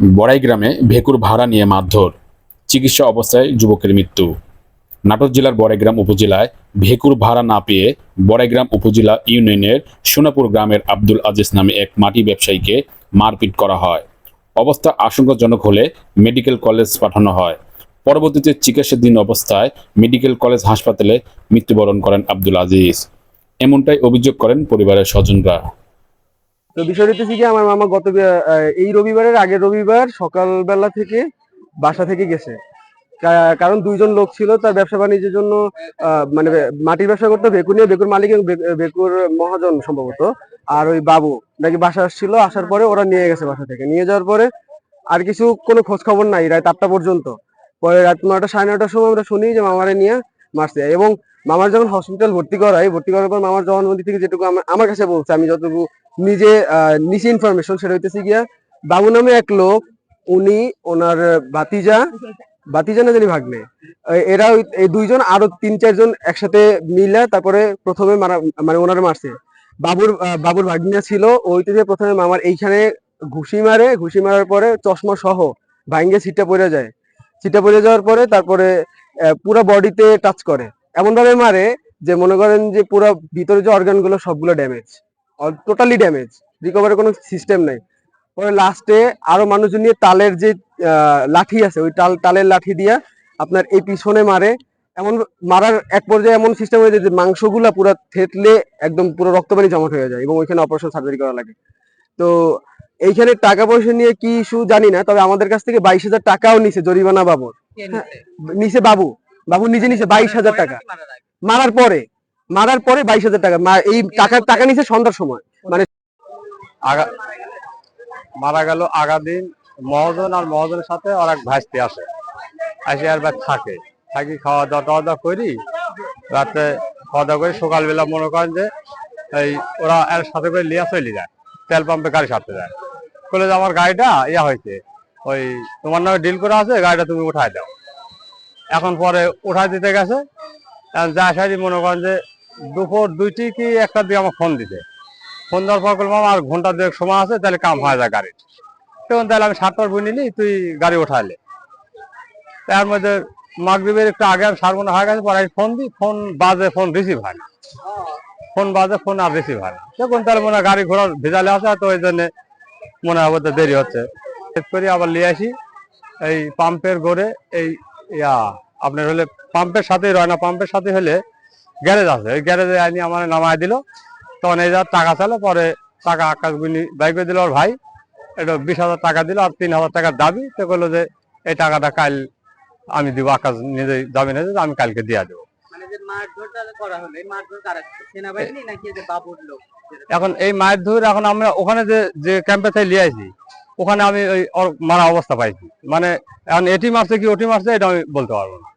বড়াই গ্রামে ভেকুর ভাড়া নিয়ে মারধর, চিকিৎসা অবস্থায় যুবকের মৃত্যু। নাটোর জেলার বড়াইগ্রাম উপজেলায় ভেকুর ভাড়া না পেয়ে বড়াইগ্রাম উপজেলা ইউনিয়নের সোনাপুর গ্রামের আব্দুল আজিজ নামে এক মাটি ব্যবসায়ীকে মারপিট করা হয়। অবস্থা আশঙ্কাজনক হলে মেডিকেল কলেজ পাঠানো হয়। পরবর্তীতে চিকিৎসাধীন অবস্থায় মেডিকেল কলেজ হাসপাতালে মৃত্যুবরণ করেন আব্দুল আজিজ। এমনটাই অভিযোগ করেন পরিবারের স্বজনরা। তো বিষয়টা হচ্ছে কি, আমার মামা গত এই রবিবারের আগের রবিবার সকালবেলা থেকে বাসা থেকে গেছে। কারণ দুইজন লোক ছিল, তার ব্যবসা বাণিজ্যের জন্য মানে মাটির ব্যবসা করতো বেকুর নিয়ে বেকুর মালিক বেকুর মহাজন সম্ভবত, আর ওই বাবু নাকি বাসা আসছিল, আসার পরে ওরা নিয়ে গেছে বাসা থেকে। নিয়ে যাওয়ার পরে আর কিছু কোনো খোঁজ খবর নাই, রাত আটটা পর্যন্ত। পরে রাত নয়টা, সাড়ে নয়টার সময় আমরা শুনি যে মামারে নিয়ে মারছে, এবং মামার যখন হসপিটাল ভর্তি করাই, ভর্তি করার পর মামার জবানবন্দি থেকে যেটুকু আমার কাছে বলছে, আমি যতটুকু নিজে নিচে ইনফরমেশন সেটা হইতেছে গিয়া, বাবু নামে এক লোক, উনি ওনার ভাতিজা ভাতিজা না জানি ভাগ্নে এরা এই দুইজন আরও তিন চারজন একসাথে মিলে তারপরে প্রথমে মারা মানে ওনারা মারছে। বাবুর বাবুর ভাগ্নিয়া ছিল ওইতে দিয়ে প্রথমে মামার এইখানে ঘুষি মারে, ঘুষি মারার পরে চশমা সহ ভাঙ্গে সিটটা পড়ে যায়। সিটটা পড়ে যাওয়ার পরে তারপরে পুরো বডিতে টাচ করে। এমন ভাবে মারে যে মনে করেন যে পুরো ভিতরে যে অর্গানগুলো সবগুলো ড্যামেজ টোটালি ড্যামেজ রিকভারের কোনো সিস্টেম নাই। পরে লাস্টে আরও মানুষজন নিয়ে তালের যে লাঠি আছে ওই টাল তালের লাঠি দিয়া আপনার এই পিছনে মারে। এমন মারার এক পর্যায়ে এমন সিস্টেম হয়ে যায় যে মাংসগুলা পুরো থেতলে একদম পুরো রক্তপানি জমাট হয়ে যায় এবং ওইখানে অপারেশন সার্জারি করা লাগে। তো এইখানে টাকা পয়সা নিয়ে কি ইস্যু জানি না তবে আমাদের কাছ থেকে বাইশ হাজার টাকাও নিছে জরিমানা বাবদ হ্যাঁ, নিছে বাবু। বাবু নিজে নিছে বাইশ হাজার টাকা। মারার পরে মারার পরে বাইশ হাজার টাকা। এই টাকা টাকা নিছে সন্ধ্যার সময়। আগা, মারা গেল আগা দিন, মহাজন আর মহাজনের সাথে আর এক ভাইস্তি আসে। আসে আর বাদ থাকে। থাকি খাওয়া দাওয়া টাওয়া দাওয়া করি। রাতে খাওয়া দাওয়া করি। সকালবেলা মনে করেন যে, এই ওরা এর সাথে করে লিয়া চলে যায়। তেল পাম্পে গাড়ি সাথে যায়। বলে যে আমার গাড়িটা ইয়া হয়েছে। ওই তোমার নামে ডিল করা আছে? গাড়িটা তুমি উঠাই দাও। এখন পরে উঠাই দিতে গেছে। যা সারি মনে করেন যে দুপুর দুইটি কি একটা দিয়ে আমার ফোন দিতে ফোন দেওয়ার পর বললাম, আর ঘণ্টা দুয়েক সময় আছে, তাহলে কাম হয়ে যায় গাড়ির। তখন তাহলে আমি সাতটার বই নিলি তুই গাড়ি উঠাইলে। তার মধ্যে মাগরীবের একটু আগে আমি সার মনে হয়ে গেছে, পরে আমি ফোন দিই ফোন বাজে ফোন রিসিভ হয় না। ফোন বাজে ফোন আর রিসিভ হয় না। তখন তাহলে মনে হয় গাড়ি ঘোড়া ভেজালে আছে, তো ওই জন্য মনে হয় দেরি হচ্ছে। করি আবার নিয়ে আসি, এই পাম্পের গড়ে, এই ইয়া আপনার হলে পাম্পের সাথেই রয়না পাম্পের সাথে হলে গ্যারেজ আছে। ওই গ্যারেজে আনি আমার নামায় দিল। তখন এই যা টাকা চালো পরে টাকা আকাশ বিনি বাইক দিল ওর ভাই। এটা বিশ হাজার টাকা দিল আর তিন হাজার টাকার দাবি। তো বলল যে এই টাকাটা কাল আমি দিব আকাশ নিজে দাবি নিয়ে আমি কালকে দিয়ে দেবো। মানে করা এই মারধর কারা এখন এই মায়ের ধরে এখন আমরা ওখানে যে যে ক্যাম্পে থেকে নিয়ে আসি ওখানে আমি ওই মারা অবস্থা পাইছি। মানে এখন এটি মারছে কি ওটি মারছে, এটা আমি বলতে পারব না।